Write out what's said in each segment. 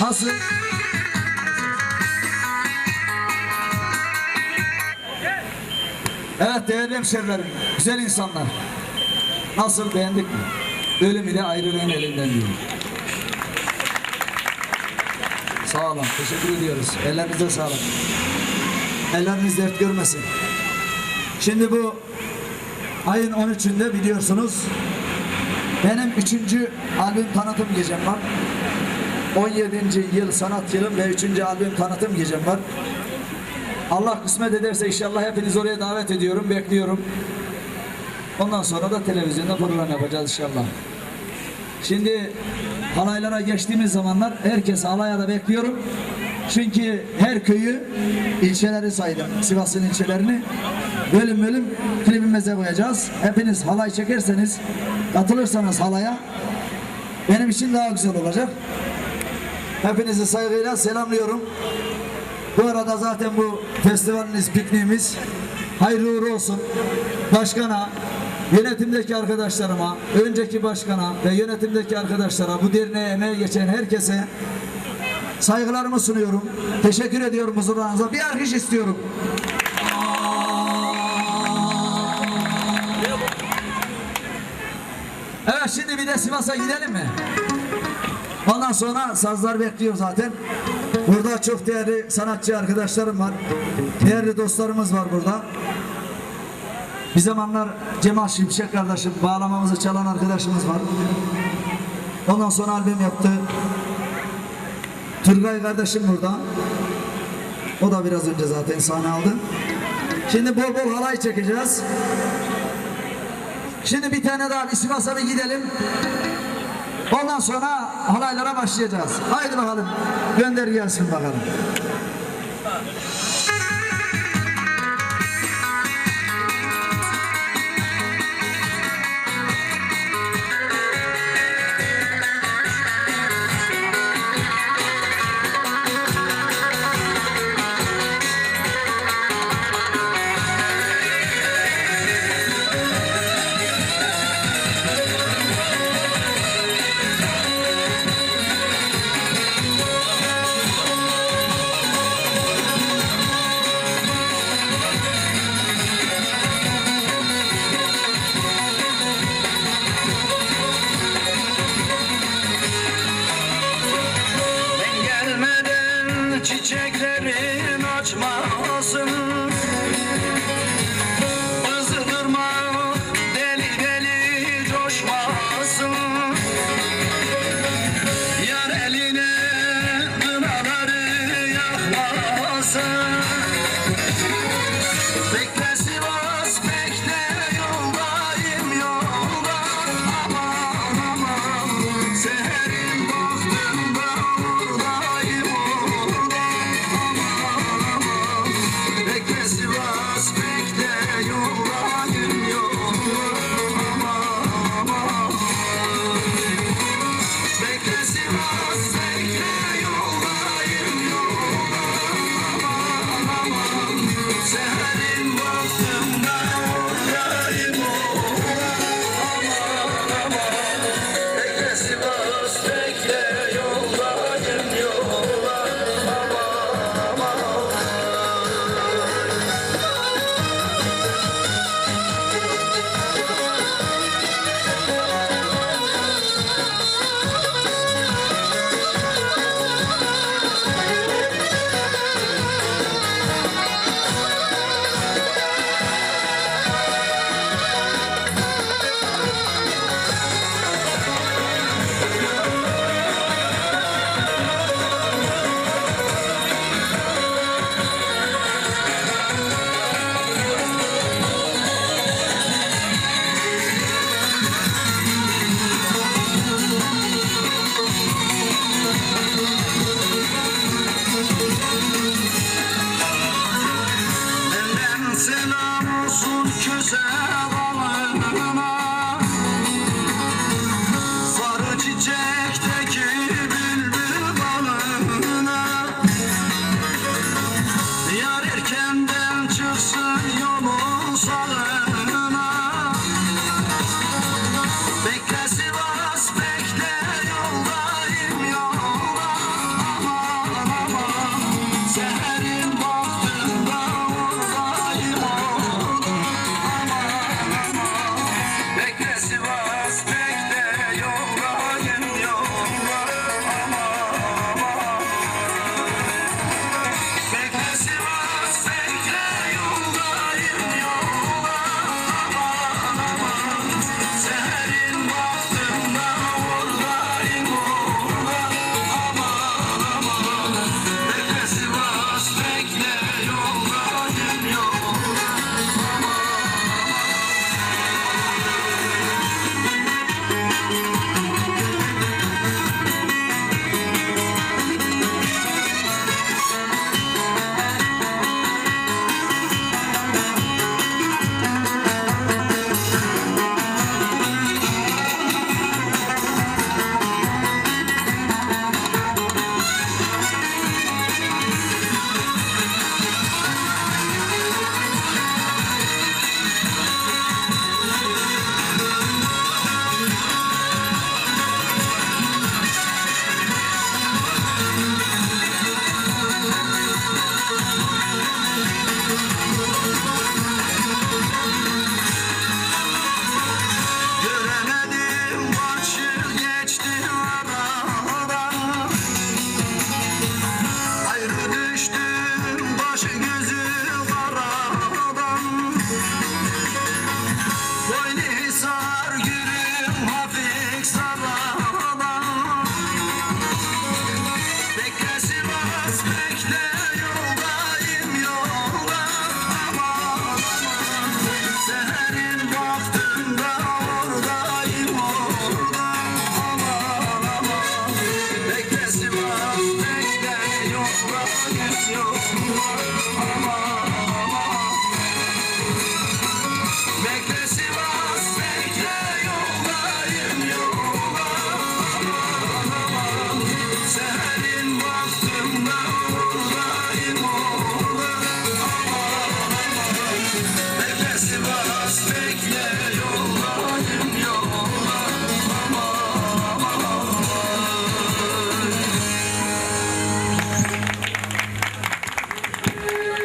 Nasıl? Evet değerli hemşerilerim, güzel insanlar. Nasıl beğendik mi? Ölüm ile ayrılığın elinden diyor. Sağ olun, teşekkür ediyoruz. Ellerinize sağlık. Elleriniz dert görmesin. Şimdi bu ayın 13'ünde biliyorsunuz benim üçüncü albüm tanıtım gecem var. 17. yıl sanat yılım ve üçüncü albüm tanıtım gecem var. Allah kısmet ederse inşallah hepiniz oraya davet ediyorum, bekliyorum. Ondan sonra da televizyonda program yapacağız inşallah. Şimdi halaylara geçtiğimiz zamanlar herkes halaya da bekliyorum. Çünkü her köyü ilçeleri saydım. Sivas'ın ilçelerini bölüm bölüm klibimize koyacağız. Hepiniz halay çekerseniz, katılırsanız halaya benim için daha güzel olacak. Hepinizi saygıyla selamlıyorum. Bu arada zaten bu festivalimiz, pikniğimiz hayırlı uğurlu olsun. Başkana, yönetimdeki arkadaşlarıma, önceki başkana ve yönetimdeki arkadaşlara, bu derneğe emeği geçen herkese saygılarımı sunuyorum. Teşekkür ediyorum huzurlarınıza. Bir alkış istiyorum. Evet şimdi bir de Sivas'a gidelim mi? Ondan sonra sazlar bekliyor zaten. Burada çok değerli sanatçı arkadaşlarım var. Değerli dostlarımız var burada. Bir zamanlar Cemal Şimşek kardeşim bağlamamızı çalan arkadaşımız var. Ondan sonra albüm yaptı. Turgay kardeşim burada. O da biraz önce zaten sahne aldı. Şimdi bol bol halay çekeceğiz. Şimdi bir tane daha bir Sivas'a bir gidelim. Ondan sonra halaylara başlayacağız. Haydi bakalım. Gönder gelsin bakalım.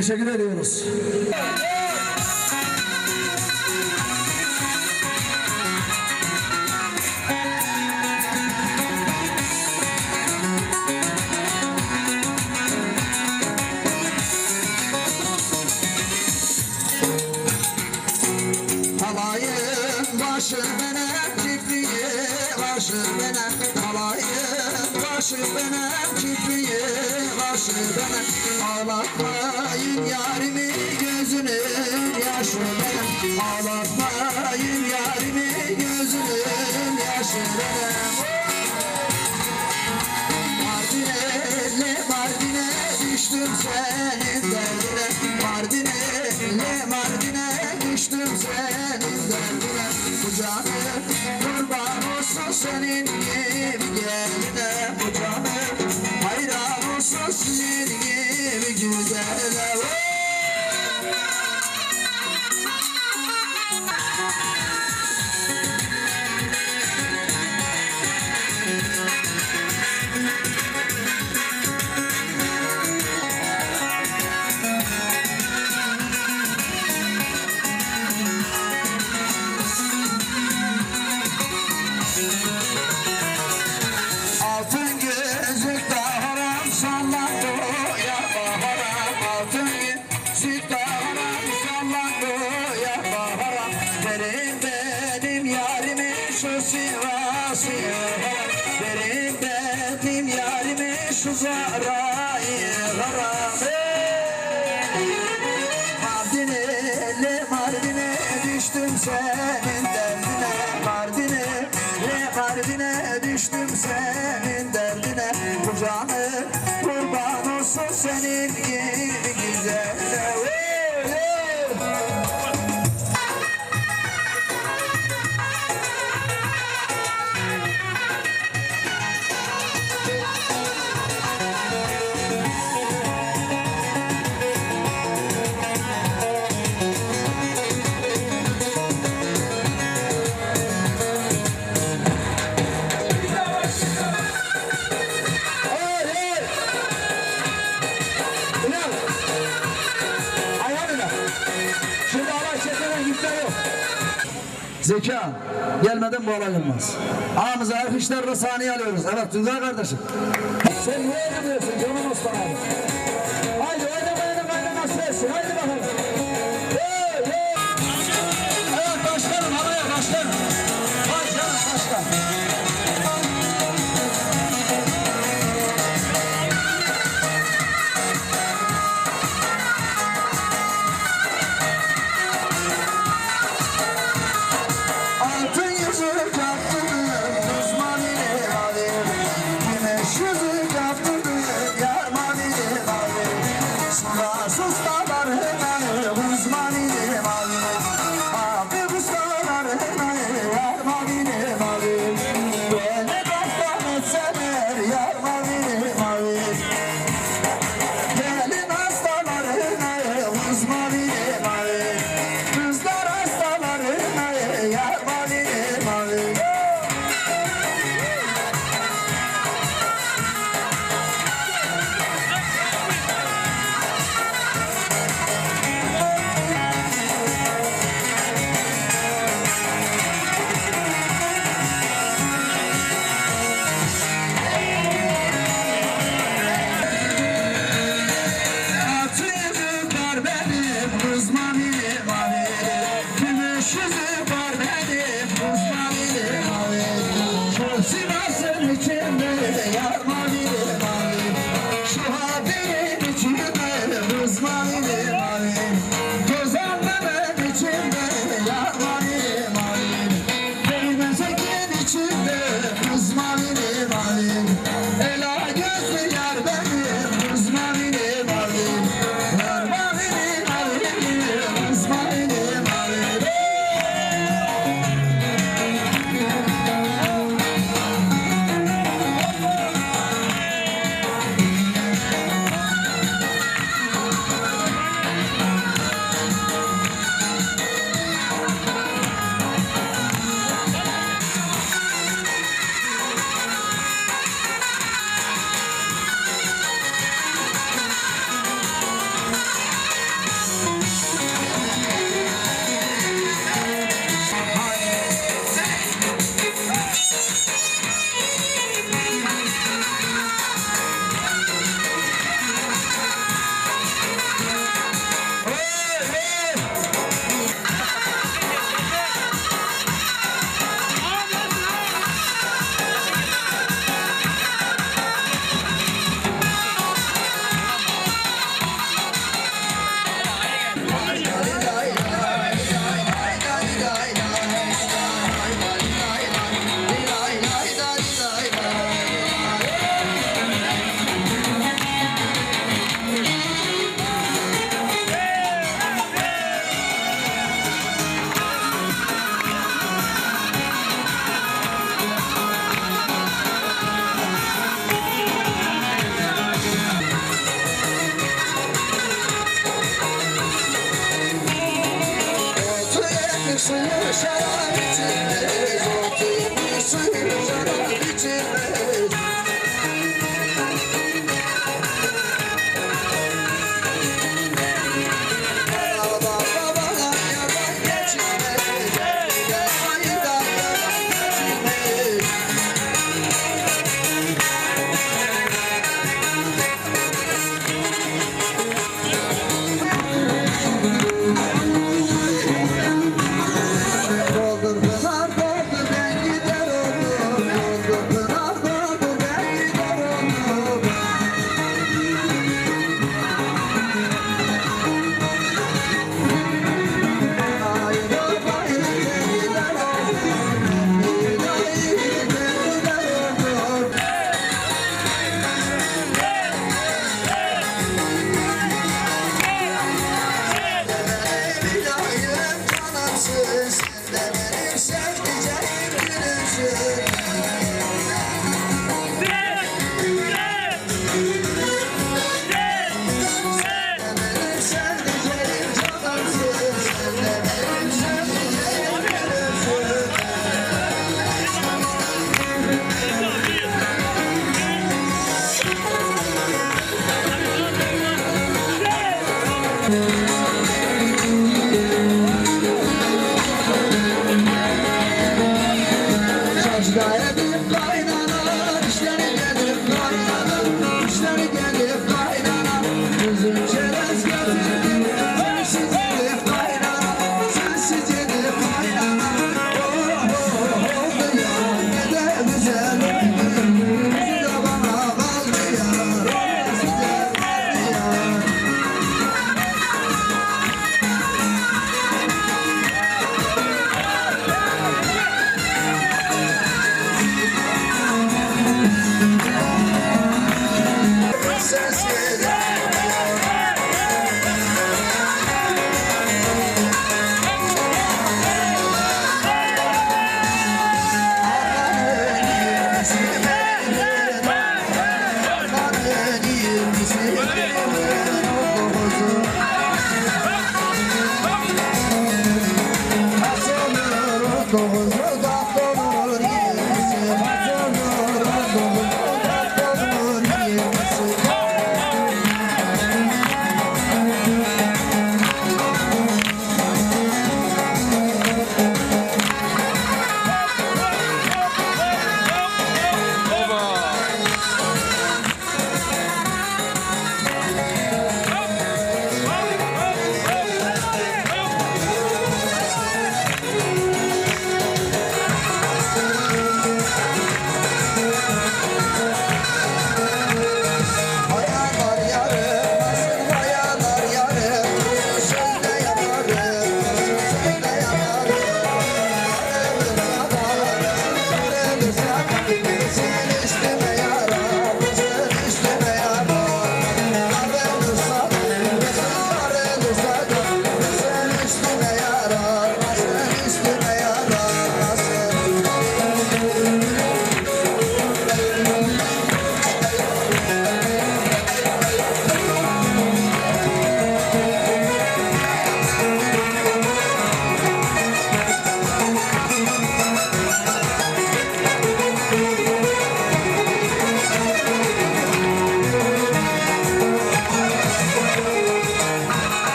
Teşekkür ediyoruz. Kalayım başı benim, çiftliği başı benim, kalayım karşı benim kirpiye karşı benim Ağlatmayın yarimi gözünü yaşı benim Ağlatmayın yarimi gözünü yaşı benim Mardinelli Mardine düştüm senin derdine Mardinelli Mardine düştüm senin derdine Kucağını kurban olsun senin gibi geline bu canım Hayran olsun senin gibi güzele senden. zeka gelmeden bu olay olmaz. Ağamıza alkışlarla saniye alıyoruz. Evet Tüngay kardeşim. Sen ne yapıyorsun canım usta? I've been blind